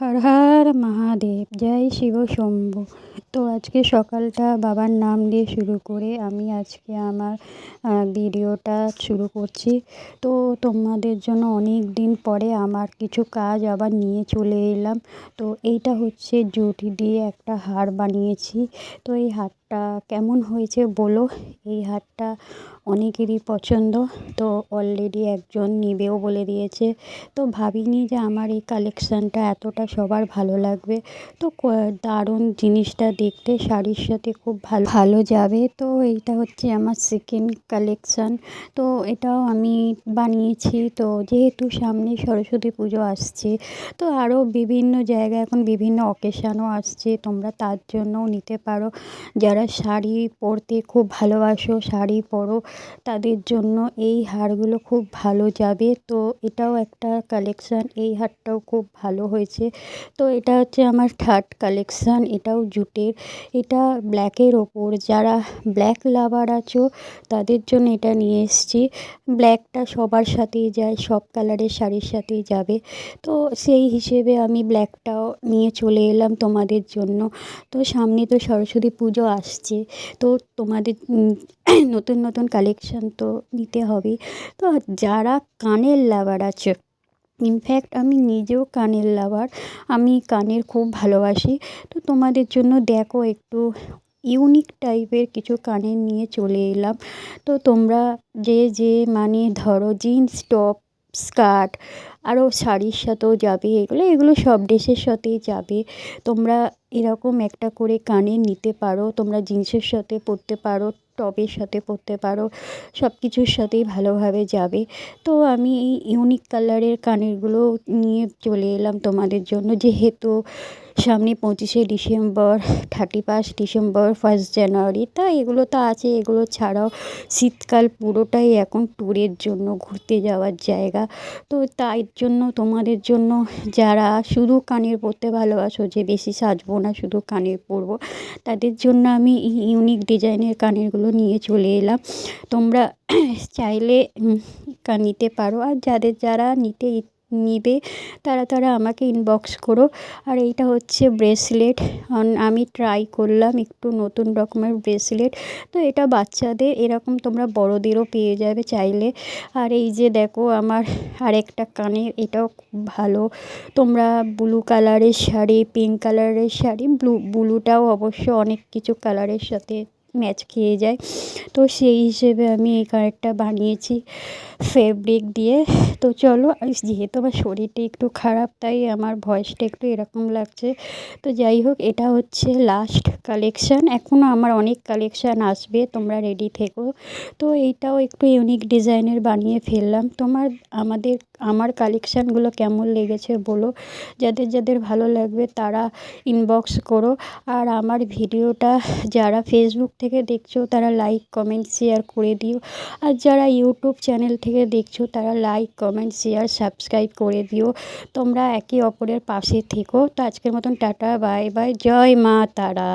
হর হর মহাদেব, জয় শিব শম্ভু। তো আজকে সকালটা বাবার নাম দিয়ে শুরু করে আমি আজকে আমার ভিডিওটা শুরু করছি। তো তোমাদের জন্য অনেক দিন পরে আমার কিছু কাজ আবার নিয়ে চলে এলাম। তো এইটা হচ্ছে জুটি দিয়ে একটা হার বানিয়েছি। তো এই হারটা কেমন হয়েছে বলো? এই হারটা অনেকেরই পছন্দ। তো অলরেডি একজন নেবেও বলে দিয়েছে। তো ভাবিনি যে আমার এই কালেকশানটা এতটা সবার ভালো লাগবে। তো দারুণ জিনিসটা দেখতে। শাড়ির সাথে খুব ভালো ভালো যাবে। তো এইটা হচ্ছে আমার সেকেন্ড কালেকশান তো এটাও আমি বানিয়েছি। তো যেহেতু সামনে সরস্বতী পুজো আসছে, তো আরও বিভিন্ন জায়গায় এখন বিভিন্ন অকেশানও আসছে। তোমরা তার জন্যও নিতে পারো। যারা শাড়ি পরতে খুব ভালোবাসো, শাড়ি পরো তাদের জন্য এই হারগুলো খুব ভালো যাবে। তো এটাও একটা কালেকশান এই হারটাও খুব ভালো হয়েছে। তো এটা হচ্ছে আমার থার্ড কালেকশান এটাও জুটের। এটা ব্ল্যাকের ওপর, যারা ব্ল্যাক লাভার আছো, তাদের জন্য এটা নিয়ে এসেছি। ব্ল্যাকটা সবার সাথেই যায়, সব কালারের শাড়ির সাথেই যাবে। তো সেই হিসেবে আমি ব্ল্যাকটাও নিয়ে চলে এলাম তোমাদের জন্য। তো সামনে তো সরস্বতী পুজো আসছে। তো তোমাদের নতুন নতুন কালেকশান তো নিতে হবেই তো যারা কানের লাভার আছে ইনফ্যাক্ট আমি নিজেও কানের লাভার আমি কানের খুব ভালোবাসি। তো তোমাদের জন্য দেখো একটু ইউনিক টাইপের কিছু কানের নিয়ে চলে এলাম। তো তোমরা যে যে মানে ধরো জিন্স টপ স্কার্ট আরও শাড়ির সাথেও যাবে, এগুলো এগুলো সব ড্রেসের সাথেই যাবে। তোমরা এরকম একটা করে কানের নিতে পারো, তোমরা জিন্সের সাথে পরতে পারো টপের সাথে পরতে পারো সব কিছুর সাথেই ভালোভাবে যাবে। তো আমি এই ইউনিক কালারের কানেরগুলো নিয়ে চলে এলাম তোমাদের জন্য। যেহেতু সামনে পঁচিশে December thirty first December first January তা এগুলো তো আছে, এগুলো ছাড়াও শীতকাল পুরোটাই এখন ট্যুরের জন্য ঘুরতে যাওয়ার জায়গা। তো তাই জন্য তোমাদের জন্য যারা শুধু কানের পরতে ভালোবাসো, যে বেশি সাজবো না শুধু কানের পরবো, তাদের জন্য আমি ইউনিক ডিজাইনের কানেরগুলো নিয়ে চলে এলাম। তোমরা চাইলে নিতে পারো। আর যাদের, যারা নিতে নিবে। তারা তারা আমাকে ইনবক্স করো। আর এইটা হচ্ছে ব্রেসলেট আমি ট্রাই করলাম একটু নতুন রকমের ব্রেসলেট তো এটা বাচ্চাদের, এরকম তোমরা বড়োদেরও পেয়ে যাবে চাইলে। আর এই যে দেখো, আমার আরেকটা কানের এটাও খুব ভালো। তোমরা ব্লু কালারের শাড়ি পিঙ্ক কালারের শাড়ি ব্লু ব্লুটাও অবশ্য অনেক কিছু কালারের সাথে ম্যাচ খেয়ে যায়। তো সেই হিসেবে আমি এই কানেরটা বানিয়েছি ফেব্রিক দিয়ে। তো চলো যেহেতু আমার শরীরটা একটু খারাপ, তাই আমার ভয়েসটা একটু এরকম লাগছে। তো যাই হোক, এটা হচ্ছে লাস্ট কালেকশান এখনও আমার অনেক কালেকশান আসবে, তোমরা রেডি থেকো। তো এইটাও একটু ইউনিক ডিজাইনের বানিয়ে ফেললাম। তোমার, আমাদের আমার কালেকশানগুলো কেমন লেগেছে বলো। যাদের যাদের ভালো লাগবে তারা ইনবক্স করো। আর আমার ভিডিওটা যারা ফেসবুক থেকে দেখছ তারা লাইক কমেন্ট শেয়ার করে দিও। আর যারা ইউটিউব চ্যানেল থেকে দেখছ তারা লাইক কমেন্ট শেয়ার সাবস্ক্রাইব করে দিও। তোমরা একে অপরের পাশে থেকো। তো আজকের মতন টাটা বাই বাই জয় মা তারা।